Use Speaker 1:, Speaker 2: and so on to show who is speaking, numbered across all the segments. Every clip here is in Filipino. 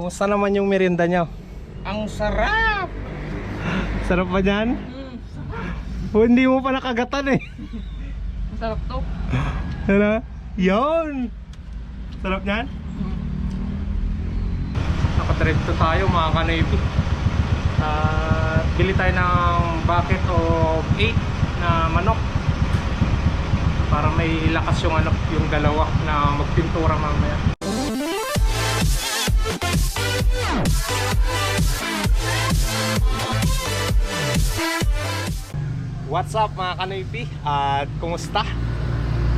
Speaker 1: Kumusta naman yung merienda nyo?
Speaker 2: Ang sarap!
Speaker 1: Sarap ba dyan?
Speaker 2: Mm,
Speaker 1: O, hindi mo pa nakagatan eh.
Speaker 2: ang sarap to.
Speaker 1: Ano? Yun! Sarap niyan? Nakadiretso tayo mga kanipi. At bili tayo ng bucket of 8 na manok. Para may lakas yung ano, yung dalawa na magpintura mamaya. What's up mga kanipi? At kumusta?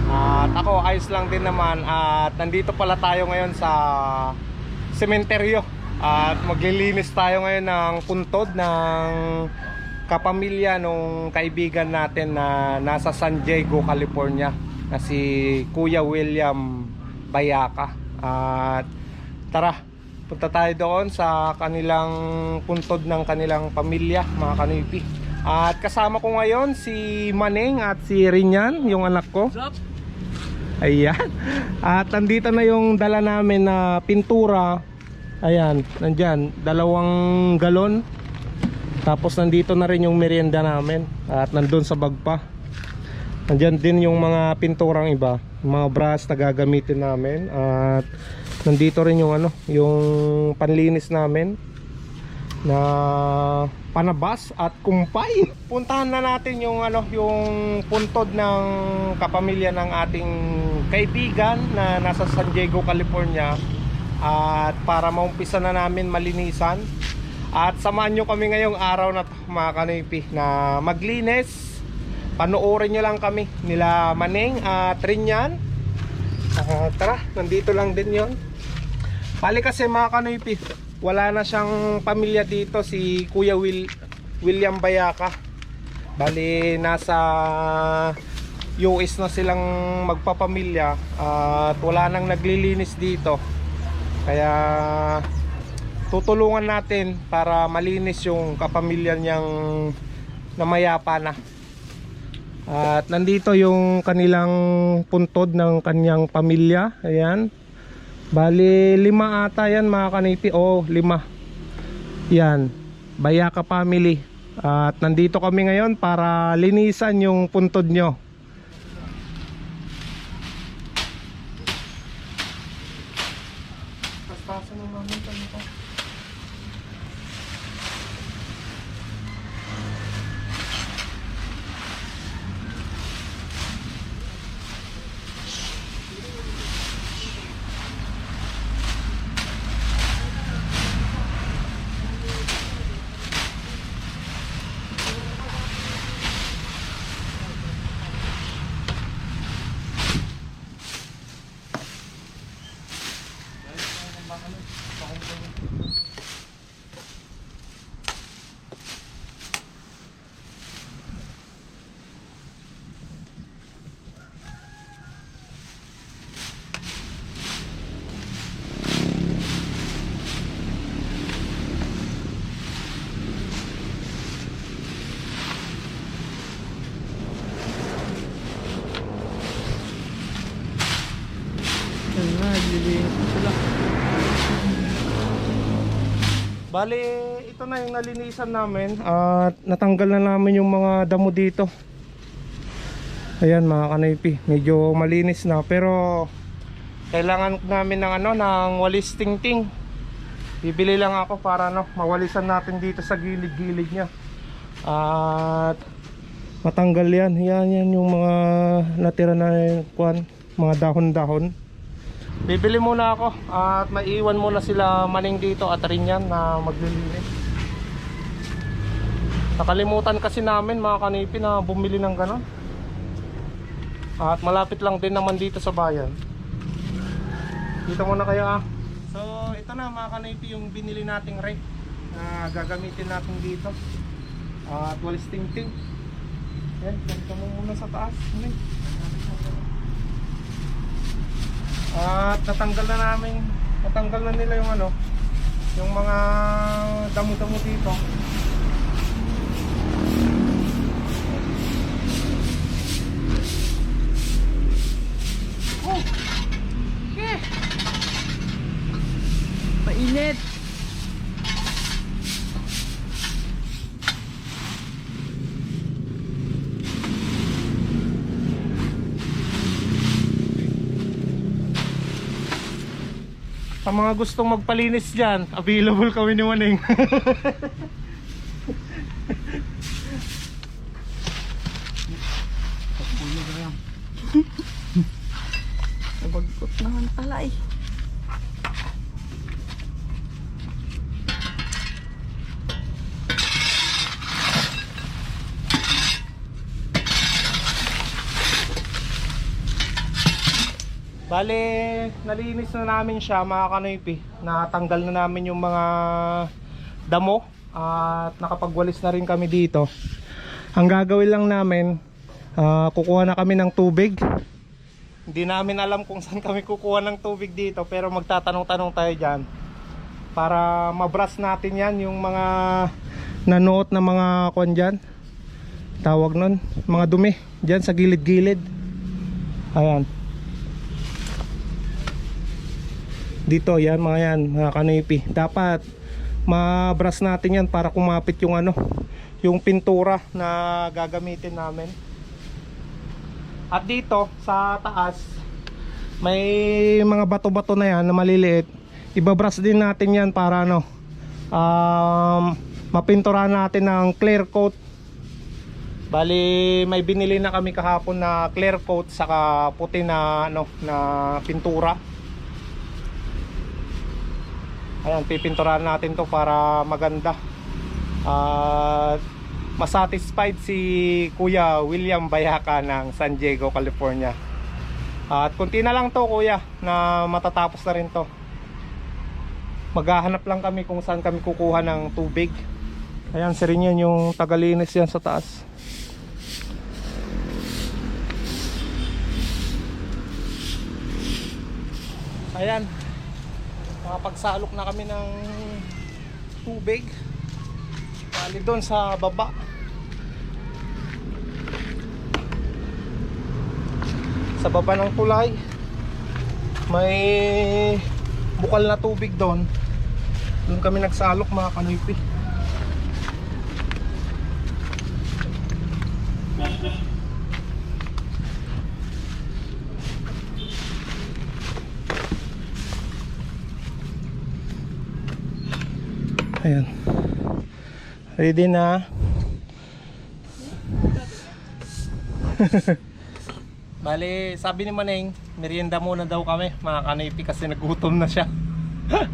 Speaker 1: At ako ayos lang din naman at nandito pala tayo ngayon sa sementeryo at maglilinis tayo ngayon ng puntod ng kapamilya nung kaibigan natin na nasa San Diego, California na si Kuya William Bayaka at tara punta tayo doon sa kanilang puntod ng kanilang pamilya mga kanipi at kasama ko ngayon si Maneng at si Rinyan yung anak ko! Ayan. At nandito na yung dala namin na pintura. Ayan, nandyan. Dalawang galon. Tapos nandito na rin yung merienda namin. At nandun sa bag pa. Nandyan din yung mga pinturang iba. Mga brush na gagamitin namin. At nandito rin yung ano, yung panlinis namin na panabas at kumpay. Puntahan na natin yung ano, yung puntod ng kapamilya ng ating kaibigan na nasa San Diego, California. At para maumpisa na namin malinisan. At samahan nyo kami ngayong araw na to, mga kanipi na maglinis. Panoorin nyo lang kami nila Maneng at Rinyan. Ah, tara, nandito lang din yon. Bali kasi mga kanipi, wala na siyang pamilya dito si Kuya Will, William Bayaka. Bali nasa US na silang magpapamilya at wala nang naglilinis dito. Kaya tutulungan natin para malinis yung kapamilya niyang namayapa na. At nandito yung kanilang puntod ng kanyang pamilya. Ayan. Bali, lima ata yan mga kanipi. O, lima. Yan. Bayaka family. At nandito kami ngayon para linisan yung puntod nyo. Pastasan ng namin kami ko.
Speaker 2: Yan na, naglilinis sila.
Speaker 1: Bali, ito na yung nalinisan namin at natanggal na namin yung mga damo dito. Ayan mga kanaypi, medyo malinis na pero kailangan namin ng ano ng walis tingting. Bibili lang ako para no, mawalisan natin dito sa gilid-gilid niya. At matanggal yan. Yan yan yung mga natira na kuan, mga dahon-dahon. Bibili muna ako at maiwan muna sila maning dito at rin yan na maglilinis. Nakalimutan kasi namin mga kanipi na bumili ng ganon. At malapit lang din naman dito sa bayan. Dito muna kayo ah. So ito na mga kanipi yung binili nating rake na gagamitin natin dito. At walis ting-ting. Yan, punta muna sa taas. Eh. At natanggal na namin, natanggal na nila yung ano, yung mga damo-damo dito.
Speaker 2: Mainit
Speaker 1: Mga gustong magpalinis dyan, available kami ni Maneng.
Speaker 2: Nabagkot naman pala eh.
Speaker 1: Bale, nalinis na namin siya mga kanoypi. Natanggal na namin yung mga damo at nakapagwalis na rin kami dito. Ang gagawin lang namin, ah, kukuha na kami ng tubig. Hindi namin alam kung saan kami kukuha ng tubig dito pero magtatanong-tanong tayo dyan. Para mabras natin yan yung mga nanuot na mga kwan dyan. Tawag nun, mga dumi dyan sa gilid-gilid. Ayan. Dito yan mga yan mga kanipi. Dapat mabras natin yan para kumapit yung ano yung pintura na gagamitin namin. At dito sa taas may mga bato-bato na yan na maliliit. Ibabras din natin yan para ano um, mapinturahan natin ng clear coat. Bali may binili na kami kahapon na clear coat saka puti na ano na pintura Ayan, pipinturahan natin to para maganda. At masatisfied si Kuya William Bayaka ng San Diego, California. At kunti na lang to kuya na matatapos na rin to. Maghahanap lang kami kung saan kami kukuha ng tubig. Ayan, si rin yan yung tagalinis yan sa taas. Ayan, makapagsalok na kami ng tubig. Bali doon sa baba. Sa baba ng tulay may bukal na tubig doon. Doon kami nagsalok mga kanoypi Ayan. Ready na. Bali, sabi ni Maneng, merienda muna daw kami, mga kanipi kasi nagutom na siya.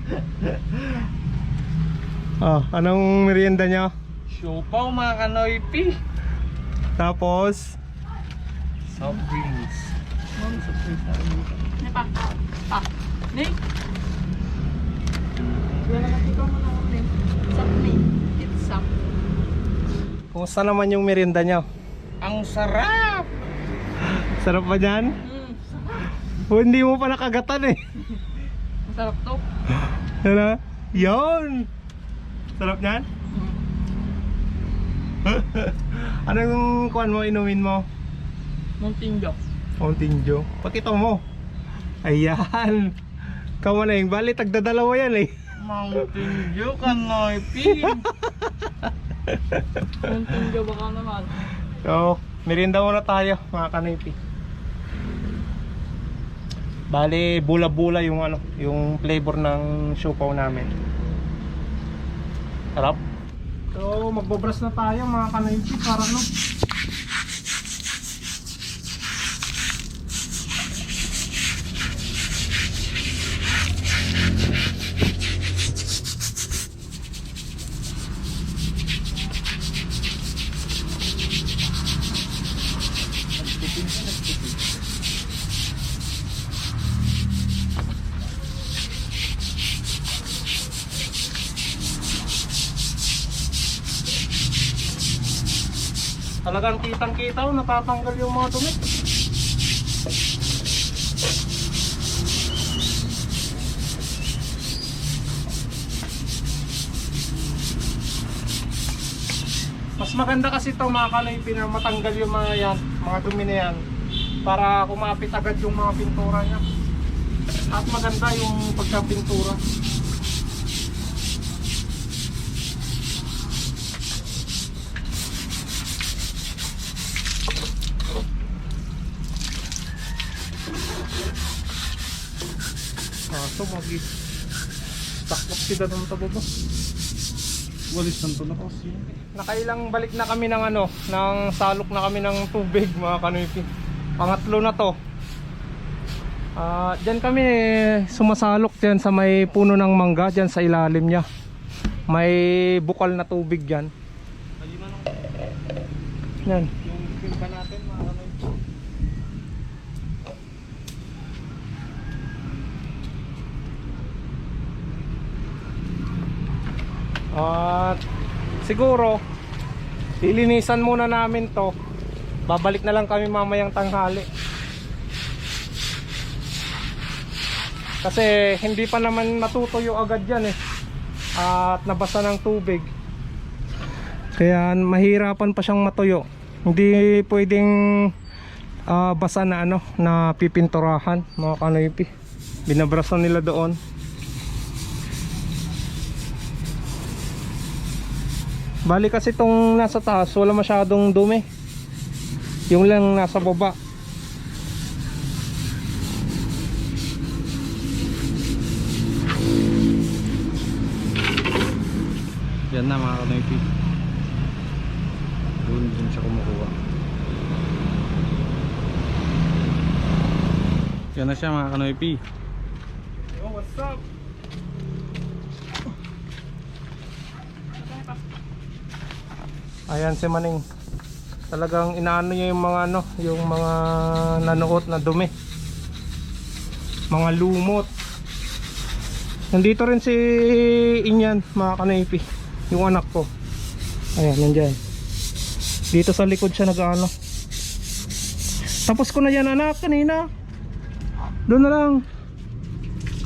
Speaker 1: oh, anong merienda niya?
Speaker 2: Siopaw mga kanoypi.
Speaker 1: Tapos,
Speaker 2: Soft drinks. Soft drinks rin. Ne pa. Pa. Ne? Wala na ikaw mo na ako. Sap ne. It's sap.
Speaker 1: Kumusta naman yung merienda niya?
Speaker 2: Ang sarap!
Speaker 1: Sarap ba dyan?
Speaker 2: Mm,
Speaker 1: Oh, hindi mo pa nakagatan eh.
Speaker 2: sarap to.
Speaker 1: Ano? Yun! Sarap niyan? Anong kuan mo, inumin mo?
Speaker 2: Mountain Dew.
Speaker 1: Mountain Dew. Pakita mo. Ayan. Kamu na yung bali, tagdadalawa yan eh.
Speaker 2: Mountain Dew kanoypi. Mountain Dew baka naman.
Speaker 1: So, merienda muna tayo mga kanipi. Bali, bula-bula yung ano, yung flavor ng siopaw namin. Sarap. So, magbabras na tayo mga kanipi para no. Talagang kitang-kita oh, natatanggal yung mga dumi. Mas maganda kasi ito mga kanaypi na matanggal yung mga yan, mga dumi na yan para kumapit agad yung mga pintura niya. At maganda yung pagkapintura. To magi. Takot sila ng tabo ba?
Speaker 2: Walis ng to na kasi.
Speaker 1: Nakailang balik na kami ng ano, ng salok na kami ng tubig mga kanoypi. Pangatlo na to. Ah, diyan kami sumasalok diyan sa may puno ng mangga diyan sa ilalim niya. May bukal na tubig diyan. Yan.
Speaker 2: Yung pimpa natin mga kanoypi.
Speaker 1: At siguro lilinisan muna namin to. Babalik na lang kami mamayang tanghali. Kasi hindi pa naman matutuyo agad yan eh. At nabasa ng tubig. Kaya mahirapan pa siyang matuyo. Hindi pwedeng ah, basa na ano na pipinturahan mga kanoypi. Binabraso nila doon. Bali kasi itong nasa taas wala masyadong dumi. Yung lang nasa baba.
Speaker 2: Yan na mga kanoypi. Doon din siya kumukuha. Yan na siya mga kanoypi.
Speaker 1: Yo, what's up? Ayan si Maning. Talagang inaano niya yung mga ano, yung mga nanuot na dumi. Mga lumot. Nandito rin si Inyan, mga kanaypi. Yung anak ko. Ayan, nandyan. Dito sa likod siya nag-ano. Tapos ko na yan anak kanina. Doon na lang.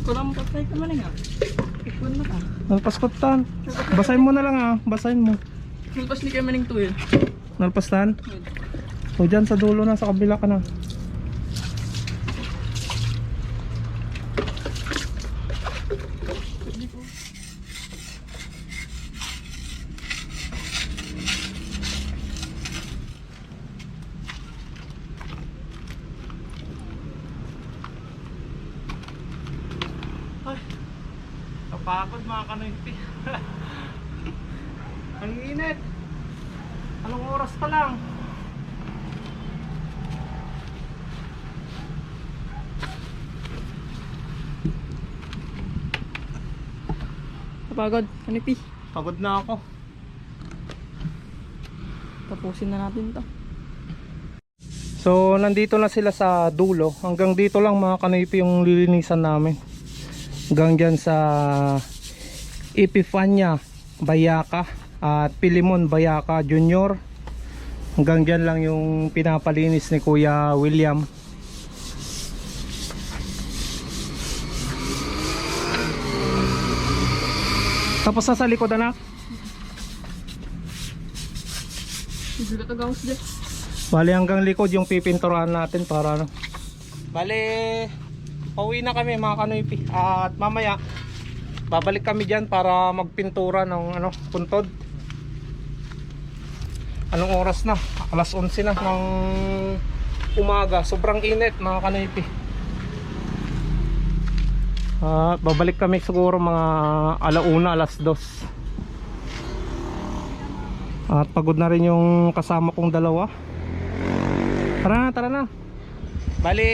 Speaker 3: Kulang patay ka man nga. Ikon na ka.
Speaker 1: Nalpaskutan. Basahin mo na lang ah. Basahin mo.
Speaker 3: Nagpas ni kayo maning tuyo.
Speaker 1: Nalpastan. O dyan sa dulo na, sa kabila ka na. Ay, kapagod mga kanoypi. Ang init. Anong oras pa lang?
Speaker 3: Kapagod. Kanipi.
Speaker 1: Pagod na ako.
Speaker 3: Tapusin na natin to.
Speaker 1: So, nandito na sila sa dulo. Hanggang dito lang mga kanipi yung lilinisan namin. Hanggang dyan sa Epifania Bayaka at Pilimon Bayaka Junior. Hanggang dyan lang yung pinapalinis ni Kuya William. Tapos na sa likod anak.
Speaker 3: Dyan.
Speaker 1: Bali hanggang likod yung pipinturahan natin para ano. Bali pauwi na kami mga kanoypi. At mamaya babalik kami diyan para magpintura ng ano puntod. Anong oras na? Alas 11 na ng umaga. Sobrang init mga kanoypi. At babalik kami siguro mga alauna, alas 2. At pagod na rin yung kasama kong dalawa. Tara na, tara na. Bali,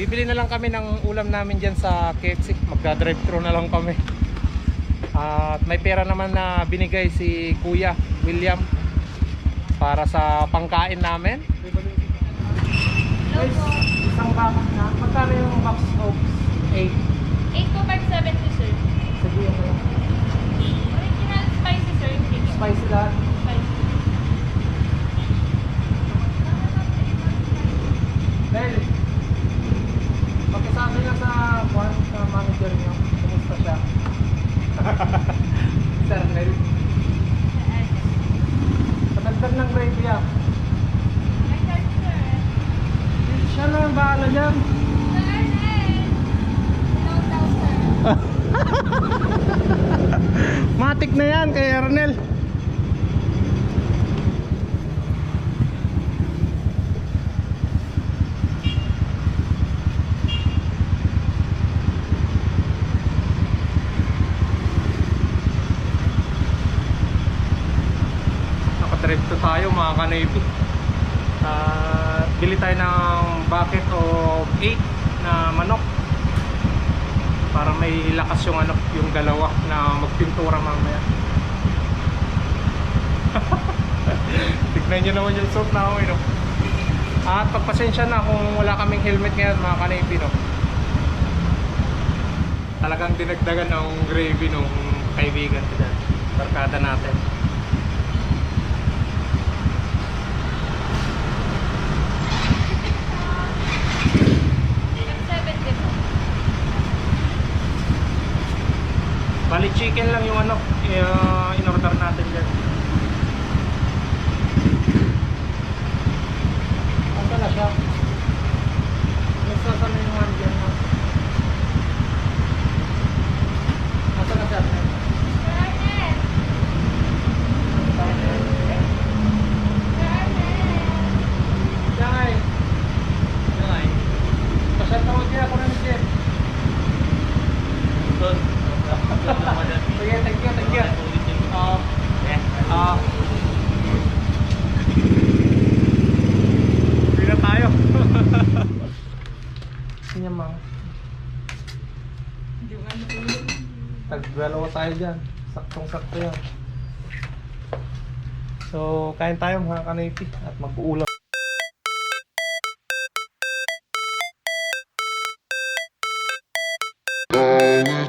Speaker 1: bibili na lang kami ng ulam namin dyan sa KFC. Magda-drive thru na lang kami. At may pera naman na binigay si Kuya William para sa pangkain namin. Guys, isang box na. Magkano yung box of 8?
Speaker 4: 8257 sir.
Speaker 1: Sabihin mo lang.
Speaker 4: Original spicy sir. Ko.
Speaker 1: Spicy lahat.
Speaker 4: Spicy.
Speaker 1: Dahil, pakisabi na sa kwan, sa manager niyo. Kumusta siya? Sir Nel. Patagdag ng gravy ah.
Speaker 4: Ay, sir, sir.
Speaker 1: Siya na ang bahala dyan.
Speaker 4: Sir Ernest. Hello daw, sir.
Speaker 1: Matik na yan kay Ernel. direkto ka-navy. Ah, bili tayo ng bucket of 8 na manok para may lakas yung ano, yung dalawa na magpintura mamaya. Tignan nyo naman yung suit na ako, eh, no? At pagpasensya na kung wala kaming helmet ngayon mga ka-navy, no? Talagang dinagdagan ng gravy nung kaibigan ko dyan. Barkada natin. Chicken lang yung ano, uh, in-order natin dyan. Asa na siya? Nagsasanay yung hand dyan. no? Asa na siya?
Speaker 4: Ernest!
Speaker 1: Yangay. Yangay. Pasal tawag niya ako ng Jeff. Sige, thank you, thank you. Ah, ah. Hindi na tayo. Sige, mga.
Speaker 3: Hindi mo ano po
Speaker 1: Tagdalawa tayo dyan. Saktong-sakto yan. So, kain tayo mga kanipi at mag-uulam.
Speaker 5: Never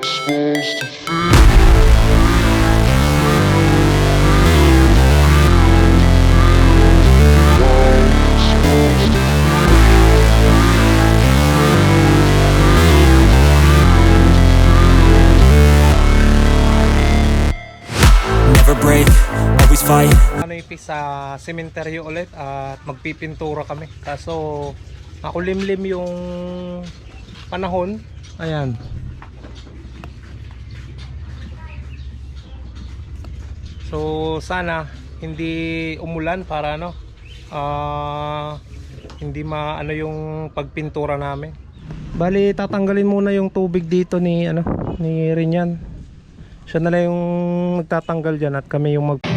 Speaker 1: Kanipi sa sementeryo ulit at magpipintura kami. Kaso, makulimlim yung panahon. Ayan. So, sana hindi umulan para ano ah hindi maano yung pagpintura namin. Bali, tatanggalin muna yung tubig dito ni ano ni Rinyan. Siya na lang yung magtatanggal diyan at kami yung mag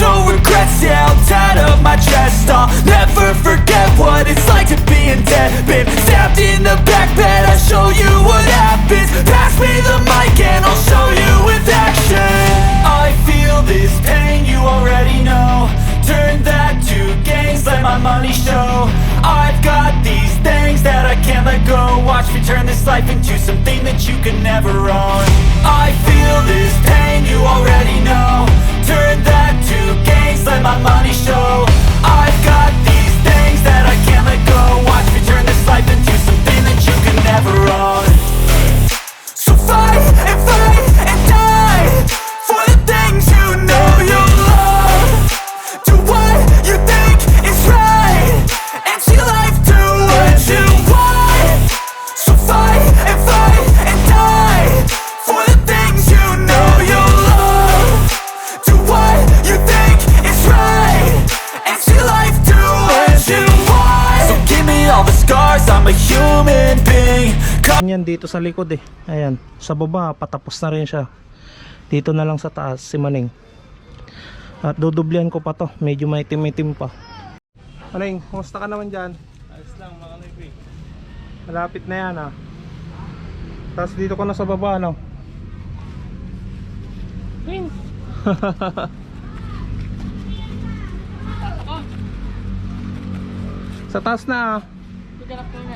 Speaker 5: into that you can never own. I feel this pain, you already know. Turn that to gains, let my money
Speaker 1: yan dito sa likod eh. Ayan, sa baba patapos na rin siya. Dito na lang sa taas si Maning. At dudublian ko pa to, medyo may itim pa. Maning, kumusta ka naman dyan?
Speaker 2: Ayos lang mga kanipi.
Speaker 1: Malapit na yan ah. Tapos dito ko na sa baba ano. sa taas na ah.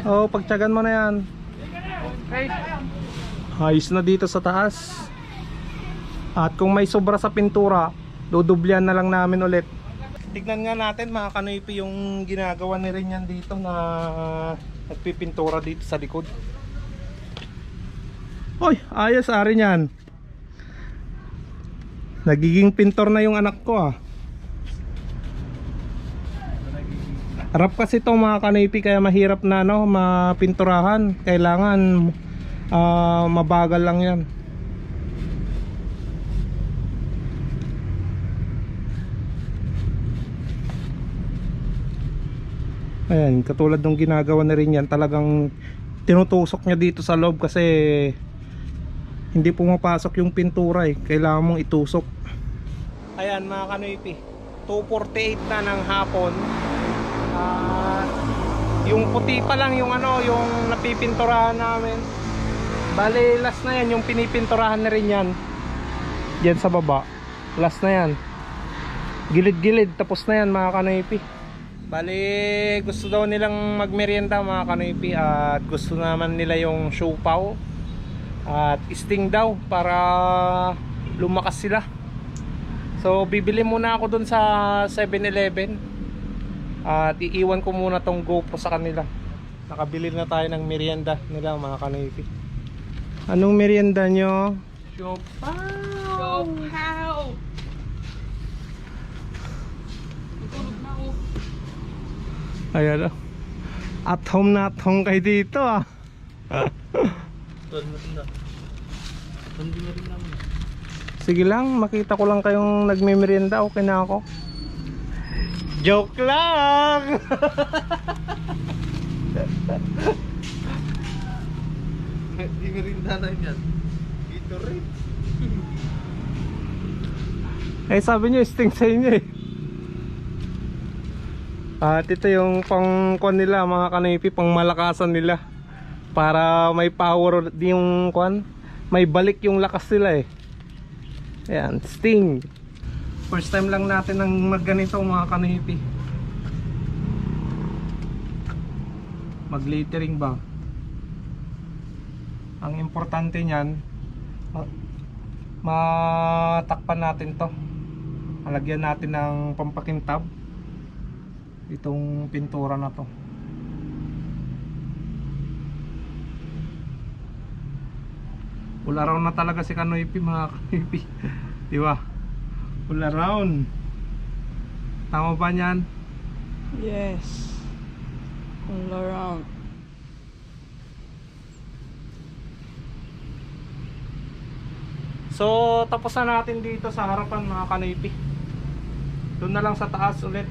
Speaker 1: Oo, pagtyagan mo na yan. Ayos na dito sa taas. At kung may sobra sa pintura, dudublian na lang namin ulit. Tignan nga natin mga kanoypi yung ginagawa ni rin yan dito na nagpipintura dito sa likod. Oy, ayos ari yan. Nagiging pintor na yung anak ko ah. Harap kasi to mga kanipi kaya mahirap na no, mapinturahan. Kailangan ah, mabagal lang yan. Ayan, katulad ng ginagawa na rin yan, talagang tinutusok niya dito sa loob kasi hindi pumapasok yung pintura eh. Kailangan mong itusok. Ayan mga kanoypi, 2.48 na ng hapon. At yung puti pa lang yung ano, yung napipinturahan namin. Bale, last na yan, yung pinipinturahan na rin yan. Yan sa baba. Last na yan. Gilid-gilid, tapos na yan mga kanoypi. Bali, gusto daw nilang magmerienda mga kanoypi at gusto naman nila yung siopaw at sting daw para lumakas sila. So, bibili muna ako dun sa 7-Eleven at iiwan ko muna tong GoPro sa kanila. Nakabili na tayo ng merienda nila mga kanoypi. Anong merienda nyo? Siopaw!
Speaker 3: na ako.
Speaker 1: Ayan o. At home na at home kayo dito ah. Sige lang, makita ko lang kayong nagme-merienda, okay na ako. Joke lang!
Speaker 2: Hindi merinda na yan. Ito rin.
Speaker 1: eh sabi nyo, sting sa inyo eh. At ito yung pang kwan nila mga kanipi, pang malakasan nila. Para may power yung kwan, may balik yung lakas nila eh. Ayan, sting. First time lang natin ng magganito mga kanipi. Mag-littering ba? Ang importante niyan, ma- matakpan natin to. Halagyan natin ng pampakintab itong pintura na to. Full around na talaga si Kanoypi mga Kanoypi. Di ba? Full around. Tama ba niyan?
Speaker 3: Yes. All around.
Speaker 1: So, tapos na natin dito sa harapan mga Kanoypi. Doon na lang sa taas ulit.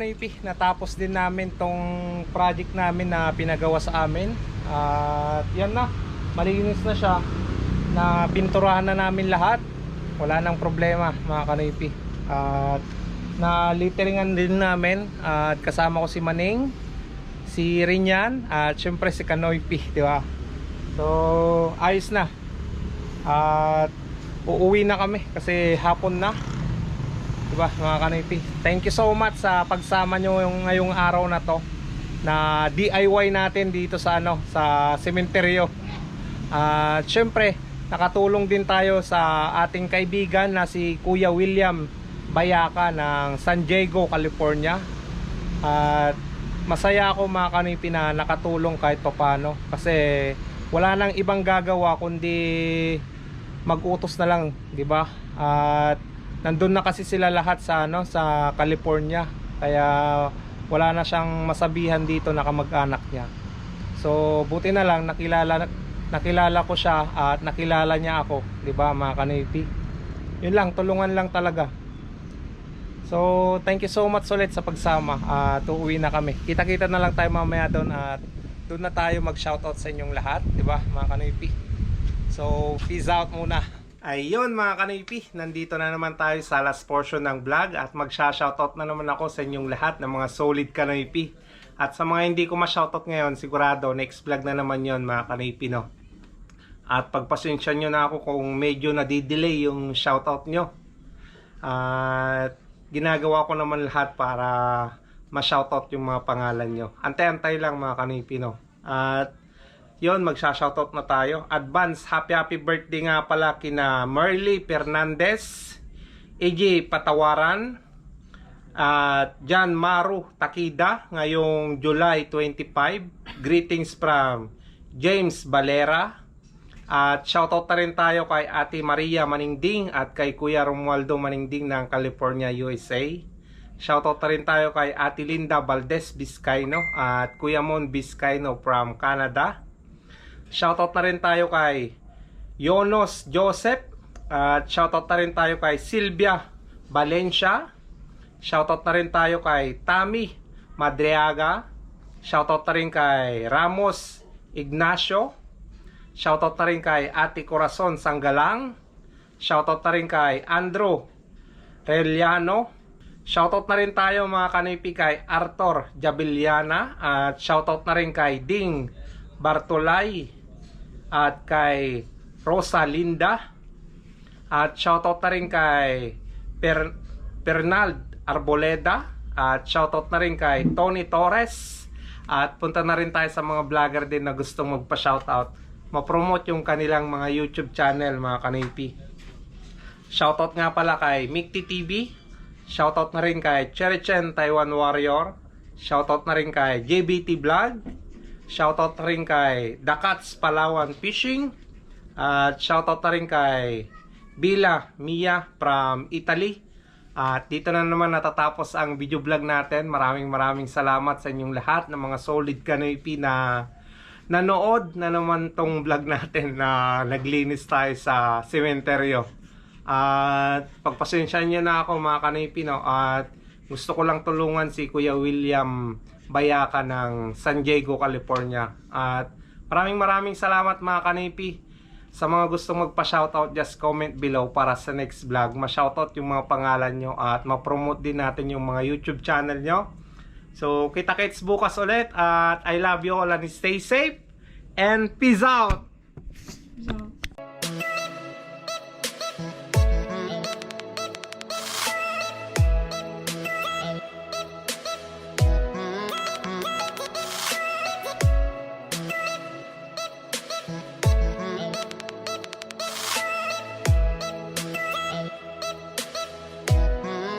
Speaker 1: Mga kanipi, natapos din namin tong project namin na pinagawa sa amin. At yan na, malinis na siya. Na pinturahan na namin lahat. Wala nang problema mga kanipi. At na litteringan din namin at kasama ko si Maning, si Rinyan at syempre si Kanoypi, di ba? So, ayos na. At uuwi na kami kasi hapon na. Diba mga kanipi Thank you so much sa pagsama nyo ngayong araw na to na DIY natin dito sa ano sa sementeryo. At syempre, nakatulong din tayo sa ating kaibigan na si Kuya William Bayaka ng San Diego, California. At masaya ako mga kanipi na nakatulong kahit papano kasi wala nang ibang gagawa kundi mag-utos na lang, 'di ba? At nandun na kasi sila lahat sa ano sa California. Kaya wala na siyang masabihan dito na kamag-anak niya. So buti na lang nakilala nakilala ko siya at nakilala niya ako, 'di ba, mga kanipi? Yun lang, tulungan lang talaga. So, thank you so much ulit sa pagsama. At uuwi na kami. Kita-kita na lang tayo mamaya doon at doon na tayo mag-shoutout sa inyong lahat, 'di ba, mga kanipi? So, peace out muna. Ayun mga kanipi, nandito na naman tayo sa last portion ng vlog at magsha-shoutout na naman ako sa inyong lahat ng mga solid kanipi. At sa mga hindi ko ma-shoutout ngayon, sigurado next vlog na naman yon mga kanipi no. At pagpasensya nyo na ako kung medyo nadidelay yung shoutout nyo. At ginagawa ko naman lahat para ma-shoutout yung mga pangalan nyo. Antay-antay lang mga kanipi no. At yon magsha-shoutout na tayo. Advance happy happy birthday nga pala kina Merly Fernandez, AJ Patawaran, at John Maru Takida ngayong July 25. Greetings from James Valera. At shoutout na rin tayo kay Ate Maria Maningding at kay Kuya Romualdo Maningding ng California, USA. Shoutout na rin tayo kay Ate Linda Valdez Vizcaino at Kuya Mon Vizcaino from Canada. Shoutout na rin tayo kay Yonos Joseph at shoutout na rin tayo kay Silvia Valencia. Shoutout na rin tayo kay Tami Madriaga. Shoutout na rin kay Ramos Ignacio. Shoutout na rin kay Ate Corazon Sanggalang. Shoutout na rin kay Andrew Reliano. Shoutout na rin tayo mga kanipi kay Arthur Jabiliana. At shoutout na rin kay Ding Bartolay. At kay Rosa Linda. At shoutout na rin kay per Pernald Arboleda. At shoutout na rin kay Tony Torres. At punta na rin tayo sa mga vlogger din na gustong magpa-shoutout. Ma-promote yung kanilang mga YouTube channel mga kanipi. Shoutout nga pala kay Mikti TV. Shoutout na rin kay Cherichen Taiwan Warrior. Shoutout na rin kay JBT Vlog. Shoutout rin kay Dakats Palawan Fishing. At shoutout na rin kay Bila Mia from Italy. At dito na naman natatapos ang video vlog natin. Maraming maraming salamat sa inyong lahat ng mga solid kanoypi na nanood na naman tong vlog natin na naglinis tayo sa sementeryo. At pagpasensyahan niyo na ako mga kanipi no at gusto ko lang tulungan si Kuya William Bayaka ng San Diego, California. At maraming maraming salamat mga kanipi. Sa mga gustong magpa-shoutout, just comment below para sa next vlog. Ma-shoutout yung mga pangalan nyo at ma-promote din natin yung mga YouTube channel nyo. So, kita-kits bukas ulit at I love you all and stay safe and peace out!
Speaker 3: So,